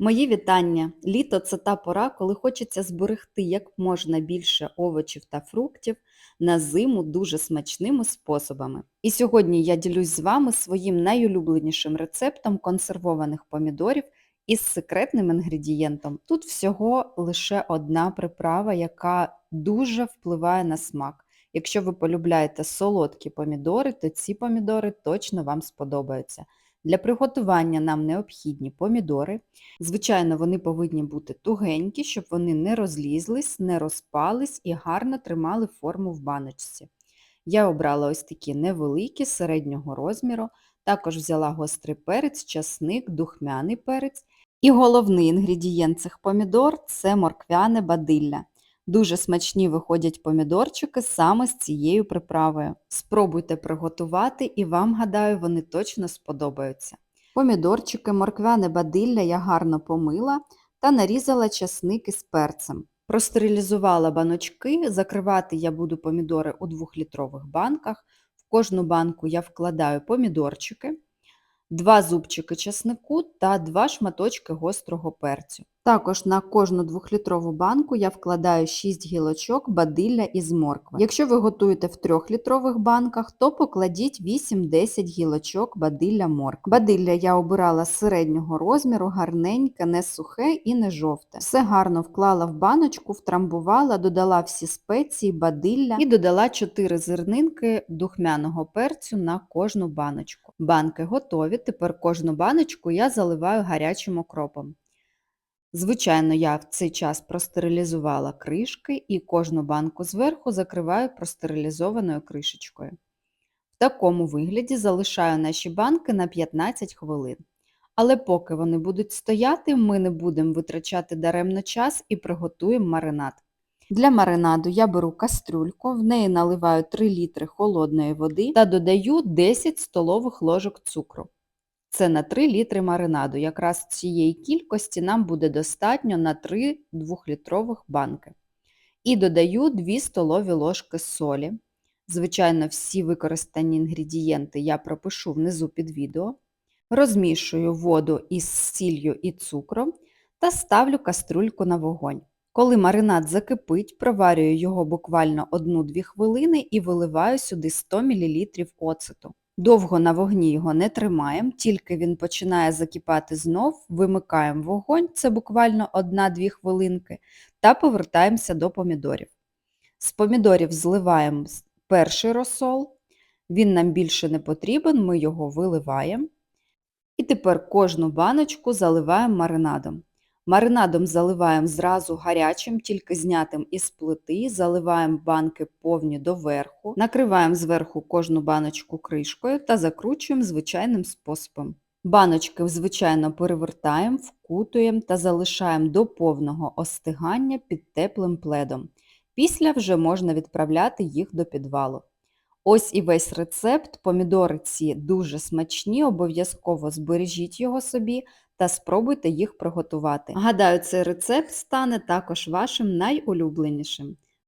Мої вітання! Літо це та пора, коли хочеться зберегти як можна більше овочів та фруктів на зиму дуже смачними способами. І сьогодні я ділюсь з вами своїм найулюбленішим рецептом консервованих помідорів із секретним інгредієнтом. Тут всього лише одна приправа, яка дуже впливає на смак. Якщо ви полюбляєте солодкі помідори, то ці помідори точно вам сподобаються. Для приготування нам необхідні помідори. Звичайно, вони повинні бути тугенькі, щоб вони не розлізлись, не розпались і гарно тримали форму в баночці. Я обрала ось такі невеликі, середнього розміру, також взяла гострий перець, часник, духмяний перець. І головний інгредієнт цих помідор це морквяне бадилля. Дуже смачні виходять помідорчики саме з цією приправою. Спробуйте приготувати і вам, гадаю, вони точно сподобаються. Помідорчики, морквяне бадилля я гарно помила та нарізала часник із перцем. Простерилізувала баночки, закривати я буду помідори у 2-літрових банках. В кожну банку я вкладаю помідорчики, 2 зубчики часнику та 2 шматочки гострого перцю. Також на кожну 2-літрову банку я вкладаю 6 гілочок бадилля із моркви. Якщо ви готуєте в 3-літрових банках, то покладіть 8-10 гілочок бадилля моркви. Бадилля я обирала середнього розміру, гарненьке, не сухе і не жовте. Все гарно вклала в баночку, втрамбувала, додала всі спеції, бадилля і додала 4 зернинки духмяного перцю на кожну баночку. Банки готові, тепер кожну баночку я заливаю гарячим окропом. Звичайно, я в цей час простерилізувала кришки і кожну банку зверху закриваю простерилізованою кришечкою. В такому вигляді залишаю наші банки на 15 хвилин. Але поки вони будуть стояти, ми не будемо витрачати даремно час і приготуємо маринад. Для маринаду я беру кастрюльку, в неї наливаю 3 літри холодної води та додаю 10 столових ложок цукру. Це на 3 літри маринаду. Якраз цієї кількості нам буде достатньо на 3 2-літрових банки. І додаю 2 столові ложки солі. Звичайно, всі використані інгредієнти я пропишу внизу під відео. Розмішую воду із сіллю і цукром та ставлю каструльку на вогонь. Коли маринад закипить, проварюю його буквально 1-2 хвилини і виливаю сюди 100 мл оцету. Довго на вогні його не тримаємо, тільки він починає закипати знов, вимикаємо вогонь, це буквально 1-2 хвилинки, та повертаємося до помідорів. З помідорів зливаємо перший розсол, він нам більше не потрібен, ми його виливаємо. І тепер кожну баночку заливаємо маринадом. Маринадом заливаємо зразу гарячим, тільки знятим із плити, заливаємо банки повні доверху, накриваємо зверху кожну баночку кришкою та закручуємо звичайним способом. Баночки, звичайно, перевертаємо, вкутуємо та залишаємо до повного остигання під теплим пледом. Після вже можна відправляти їх до підвалу. Ось і весь рецепт. Помідори ці дуже смачні, обов'язково збережіть його собі та спробуйте їх приготувати. Гадаю, цей рецепт стане також вашим найулюбленішим.